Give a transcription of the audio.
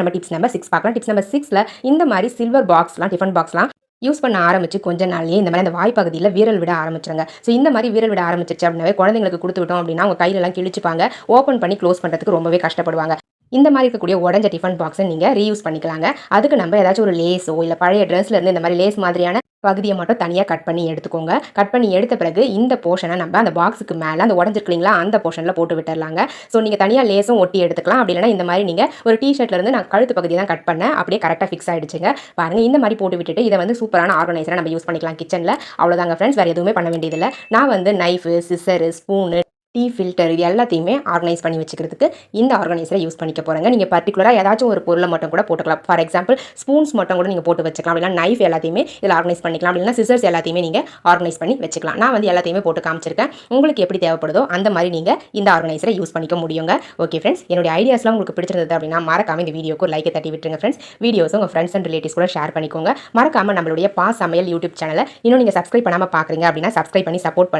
நம்ம tips number six பார்க்கலாம். Tips number சிக்ஸில் இந்த மாதிரி சில்வர் பாக்ஸ்லாம் டிஃபன் பாக்ஸ்லாம் யூஸ் பண்ண ஆரம்பிச்சு கொஞ்ச நாள்லேயே இந்த மாதிரி அந்த வாய்ப்பகுதியில் வீரல் விட ஆரம்பிச்சிருங்க. ஸோ இந்த மாதிரி வீரல் விட ஆரம்பிச்சிச்சு அப்படின்னாவே குழந்தைங்களுக்கு கொடுத்து விட்டோம் அப்படின்னா அவங்க கையிலலாம் கிழிச்சுப்பாங்க. ஓப்பன் பண்ணி க்ளோஸ் பண்ணுறதுக்கு ரொம்பவே கஷ்டப்படுவாங்க. இந்த மாதிரி இருக்கக்கூடிய உடஞ்ச டிஃபன் பாக்ஸை நீங்கள் ரீயூஸ் பண்ணிக்கலாங்க. அதுக்கு நம்ம ஏதாச்சும் ஒரு லேஸோ இல்லை பழைய ட்ரெஸ்லேருந்து இந்த மாதிரி லேஸ் மாதிரியான பகுதியை மட்டும் தனியாக கட் பண்ணி எடுத்துக்கோங்க. கட் பண்ணி எடுத்த பிறகு இந்த போர்ஷனை நம்ம அந்த பாக்ஸுக்கு மேலே அந்த உடஞ்சிருக்கீங்களா அந்த போர்ஷனில் போட்டு விட்டுறலாங்க ஸோ நீங்கள் தனியாக லேஸும் ஒட்டி எடுத்துக்கலாம். அப்படி இல்லைன்னா இந்த மாதிரி நீங்கள் ஒரு டிஷர்ட்லேருந்து நான் கழுத்து பகுதி தான் கட் பண்ணேன். அப்படியே கரெக்டாக ஃபிக்ஸ் ஆகிடுச்சுங்க பாருங்க இந்த மாதிரி போட்டு விட்டுட்டு இதை வந்து சூப்பரான ஆர்கனைசராக நம்ம யூஸ் பண்ணிக்கலாம் கிச்சனில் அவ்வளோதாங்க ஃப்ரெண்ட்ஸ் வேறு எதுவுமே பண்ண வேண்டியதில்லை. நான் வந்து knife scissor spoon tea filter இது எல்லாத்தையுமே ஆர்கனைஸ் பண்ணி வச்சுக்கிறதுக்கு இந்த ஆர்கனைசரை யூஸ் பண்ணிக்க போகிறாங்க நீங்கள் பர்டிகுலராக ஏதாச்சும் ஒரு பொருளை மட்டும் கூட போட்டுக்கலாம். ஃபார் எக்ஸாம்பிள் ஸ்பூன்ஸ் மட்டும் கூட நீங்கள் போட்டு வச்சுக்கலாம். அப்படின்னா நைஃப் எல்லாத்தையுமே இதில் ஆர்கனைஸ் பண்ணிக்கலாம். அப்படின்னா சிசர்ஸ் எல்லாத்தையுமே நீங்கள் ஆர்கனைஸ் பண்ணி வச்சுக்கலாம். நான் வந்து எல்லாத்தையுமே போட்டு காமிச்சிருக்கேன். உங்களுக்கு எப்படி தேவைப்படுதோ அந்த மாதிரி நீங்கள் இந்த ஆர்கனைசரை யூஸ் பண்ணிக்க முடியுங்க. ஓகே ஃப்ரெண்ட்ஸ் என்னுடைய ஐடியாஸ்லாம் உங்களுக்கு பிடிச்சிருந்தது அப்படின்னா மறக்காம இந்த வீடியோக்கு லைக்கை தட்டி விட்டுருங்க ஃப்ரெண்ட்ஸ் வீடியோஸ் உங்கள் ஃப்ரெண்ட்ஸ் அண்ட் ரிலேட்டிவ்ஸ் கூட ஷேர் பண்ணிக்கோங்க. மறக்காம நம்மளுடைய பா சமையல் யூடியூப் சேனலை இன்னும் நீங்கள் சப்ஸ்கிரைப் பண்ணாமல் பார்க்குறீங்க அப்படின்னா சப்ஸ்கிரைப் பண்ணி சப்போர்ட் பண்ணி